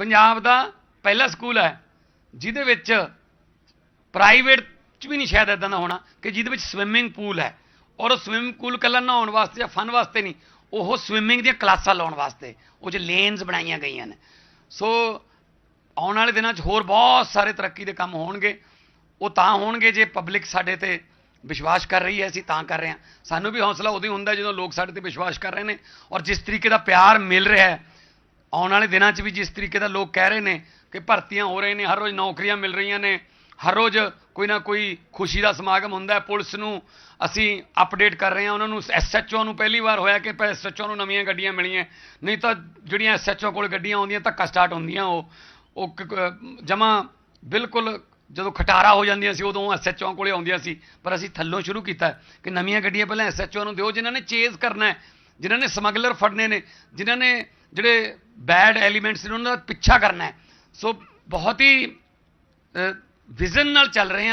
ਪੰਜਾਬ ਦਾ ਪਹਿਲਾ ਸਕੂਲ ਹੈ, ਜਿਹਦੇ ਵਿੱਚ ਪ੍ਰਾਈਵੇਟ ਚ ਵੀ ਨਹੀਂ ਸ਼ਾਇਦ ਇਦਾਂ ਦਾ ਹੋਣਾ ਕਿ ਜਿਹਦੇ ਵਿੱਚ ਸਵਿਮਿੰਗ ਪੂਲ ਹੈ। ਔਰ ਉਹ ਸਵਿਮਿੰਗ ਪੂਲ ਕੱਲਾ ਨਹਾਉਣ ਵਾਸਤੇ ਜਾਂ ਫਨ ਵਾਸਤੇ ਨਹੀਂ, ਉਹ ਸਵਿਮਿੰਗ ਦੀਆਂ ਕਲਾਸਾਂ ਲਾਉਣ ਵਾਸਤੇ, ਉਹ 'ਚ ਲੇਨਸ ਬਣਾਈਆਂ ਗਈਆਂ ਨੇ। ਸੋ ਆਉਣ ਵਾਲੇ ਦਿਨਾਂ 'ਚ ਹੋਰ ਬਹੁਤ ਸਾਰੇ ਤਰੱਕੀ ਦੇ ਕੰਮ ਹੋਣਗੇ। ਉਹ ਤਾਂ ਹੋਣਗੇ ਜੇ ਪਬਲਿਕ ਸਾਡੇ ਤੇ ਵਿਸ਼ਵਾਸ ਕਰ ਰਹੀ ਹੈ, ਅਸੀਂ ਤਾਂ ਕਰ ਰਹੇ ਹਾਂ। ਸਾਨੂੰ ਵੀ ਹੌਸਲਾ ਉਦੋਂ ਹੀ ਹੁੰਦਾ ਜਦੋਂ ਲੋਕ ਸਾਡੇ ਤੇ ਵਿਸ਼ਵਾਸ ਕਰ ਰਹੇ ਨੇ। ਔਰ ਜਿਸ ਤਰੀਕੇ ਦਾ ਪਿਆਰ ਮਿਲ ਰਿਹਾ ਹੈ ਆਉਣ ਵਾਲੇ ਦਿਨਾਂ 'ਚ ਵੀ ਜਿਸ ਤਰੀਕੇ ਦਾ ਲੋਕ ਕਹਿ ਰਹੇ ਨੇ ਕਿ ਭਰਤੀਆਂ ਹੋ ਰਹੇ ਨੇ, ਹਰ ਰੋਜ਼ ਨੌਕਰੀਆਂ ਮਿਲ ਰਹੀਆਂ ਨੇ, ਹਰ ਰੋਜ਼ ਕੋਈ ਨਾ ਕੋਈ ਖੁਸ਼ੀ ਦਾ ਸਮਾਗਮ ਹੁੰਦਾ ਹੈ। ਪੁਲਿਸ ਨੂੰ ਅਸੀਂ ਅਪਡੇਟ ਕਰ ਰਹੇ ਹਾਂ। ਉਹਨਾਂ ਨੂੰ ਐਸਐਚਓ ਨੂੰ ਪਹਿਲੀ ਵਾਰ ਹੋਇਆ ਕਿ ਐਸਐਚਓ ਨੂੰ ਨਵੀਆਂ ਗੱਡੀਆਂ ਮਿਲੀਆਂ। ਨਹੀਂ ਤਾਂ ਜਿਹੜੀਆਂ ਐਸਐਚਓ ਕੋਲ ਗੱਡੀਆਂ ਆਉਂਦੀਆਂ, ਧੱਕਾ ਸਟਾਰਟ ਹੁੰਦੀਆਂ ਉਹ। ਉਹ ਜਮਾ ਬਿਲਕੁਲ ਜਦੋਂ ਖਟਾਰਾ ਹੋ ਜਾਂਦੀਆਂ ਸੀ, ਉਦੋਂ ਐਸਐਚਓ ਕੋਲੇ ਆਉਂਦੀਆਂ ਸੀ। ਪਰ ਅਸੀਂ ਥੱਲੋਂ ਸ਼ੁਰੂ ਕੀਤਾ ਕਿ ਨਵੀਆਂ ਗੱਡੀਆਂ ਪਹਿਲਾਂ ਐਸਐਚਓ ਨੂੰ ਦਿਓ, ਜਿਨ੍ਹਾਂ ਨੇ ਚੇਜ਼ ਕਰਨਾ ਹੈ, ਜਿਨ੍ਹਾਂ ਨੇ ਸਮਗਲਰ ਫੜਨੇ ਨੇ, ਜਿਨ੍ਹਾਂ ਨੇ ਜਿਹੜੇ ਬੈਡ ਐਲੀਮੈਂਟਸ ਨੇ, ਉਹਨਾਂ ਦਾ ਪਿੱਛਾ ਕਰਨਾ ਹੈ। ਸੋ ਬਹੁਤ ਹੀ ਵਿਜ਼ਨ ਨਾਲ ਚੱਲ ਰਹੇ ਹਾਂ